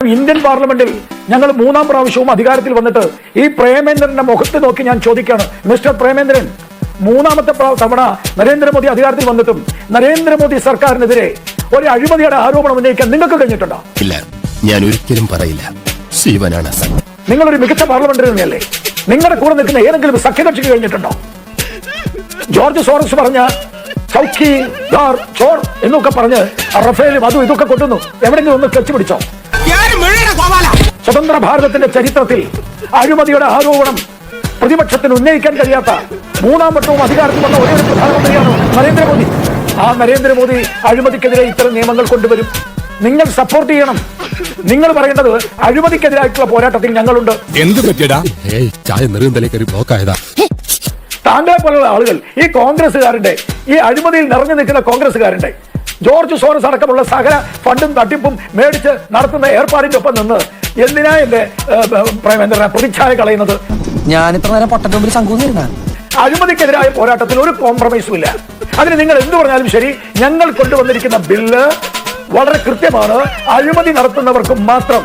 Indian പാർലമെന്റിൽ ഞങ്ങൾ മൂന്നാം പ്രാവശ്യവും അധികാരത്തിൽ വന്നിട്ട് ഈ പ്രേമേന്ദ്രന്റെ മുഖത്ത് നോക്കി ഞാൻ ചോദിക്കുകയാണ് മിസ്റ്റർ പ്രേമേന്ദ്രൻ മൂന്നാമത്തെ തവണ നരേന്ദ്രമോദി അധികാരത്തിൽ വന്നിട്ടും നരേന്ദ്രമോദി സർക്കാരിനെതിരെ ഒരു അഴിമതിയുടെ ആരോപണം ഉന്നയിക്കാൻ നിങ്ങൾക്ക് കഴിഞ്ഞിട്ടുണ്ടോ? ഇല്ല ഞാൻ ഒരിക്കലും പറയില്ല. ശിവനാണ് നിങ്ങൾ നിങ്ങളൊരു മികച്ച പാർലമെന്ററിയല്ലേ നിങ്ങളുടെ കൂടെ നിൽക്കുന്ന ഏതെങ്കിലും സഖ്യകക്ഷിക്ക് കഴിഞ്ഞിട്ടുണ്ടോ? ജോർജ് സോറസ് പറഞ്ഞ സൗഖി ചോർ എന്നൊക്കെ പറഞ്ഞ് റഫേലും അതും ഇതൊക്കെ കൊട്ടുന്നു എവിടെയെങ്കിലും ഒന്ന് കെച്ചു പിടിച്ചോ സ്വതന്ത്ര ഭാരതത്തിന്റെ ചരിത്രത്തിൽ അഴിമതിയുടെ ആരോപണം പ്രതിപക്ഷത്തിന് ഉന്നയിക്കാൻ കഴിയാത്ത മൂന്നാം വട്ടവും അധികാരത്തിൽ വന്ന ഒരേ പ്രധാനമന്ത്രിയാണ് നരേന്ദ്രമോദി. ആ നരേന്ദ്രമോദി അഴിമതിക്കെതിരെ ഇത്തരം നിയമങ്ങൾ കൊണ്ടുവരും. നിങ്ങൾ സപ്പോർട്ട് ചെയ്യണം. നിങ്ങൾ പറയേണ്ടത് അഴിമതിക്കെതിരായിട്ടുള്ള പോരാട്ടത്തിൽ ഞങ്ങളുണ്ട്. എന്ത് പറ്റിയടാ? ഏയ് ചായ നെറുകന്തലേക്ക് ബ്ലോക്ക് ആയതാ താങ്കളെ പോലുള്ള ആളുകൾ ഈ കോൺഗ്രസ്സുകാരുടെ ഈ അഴിമതിയിൽ നിറഞ്ഞു നിൽക്കുന്ന കോൺഗ്രസ്സുകാരുടെ ജോർജ് സോറസ് അടക്കമുള്ള സകല ഫണ്ടും തട്ടിപ്പും മേടിച്ച് നടത്തുന്ന ഏർപ്പാടിന്റെ ഒപ്പം നിന്ന് എന്തിനാ എന്റെ പ്രേമേന്ദ്രനെ പ്രതിച്ഛായ കളയുന്നത്? ഇത്ര നേരം പൊട്ടന്റെ മുമ്പിൽ ശങ്കൂന്നിരുന്ന അഴിമതിക്കെതിരായ പോരാട്ടത്തിൽ ഒരു കോംപ്രമൈസും ഇല്ല. അതിന് നിങ്ങൾ എന്ത് പറഞ്ഞാലും ശരി ഞങ്ങൾ കൊണ്ടുവന്നിരിക്കുന്ന ബില്ല് വളരെ കൃത്യമാണ്. അഴിമതി നടത്തുന്നവർക്ക് മാത്രം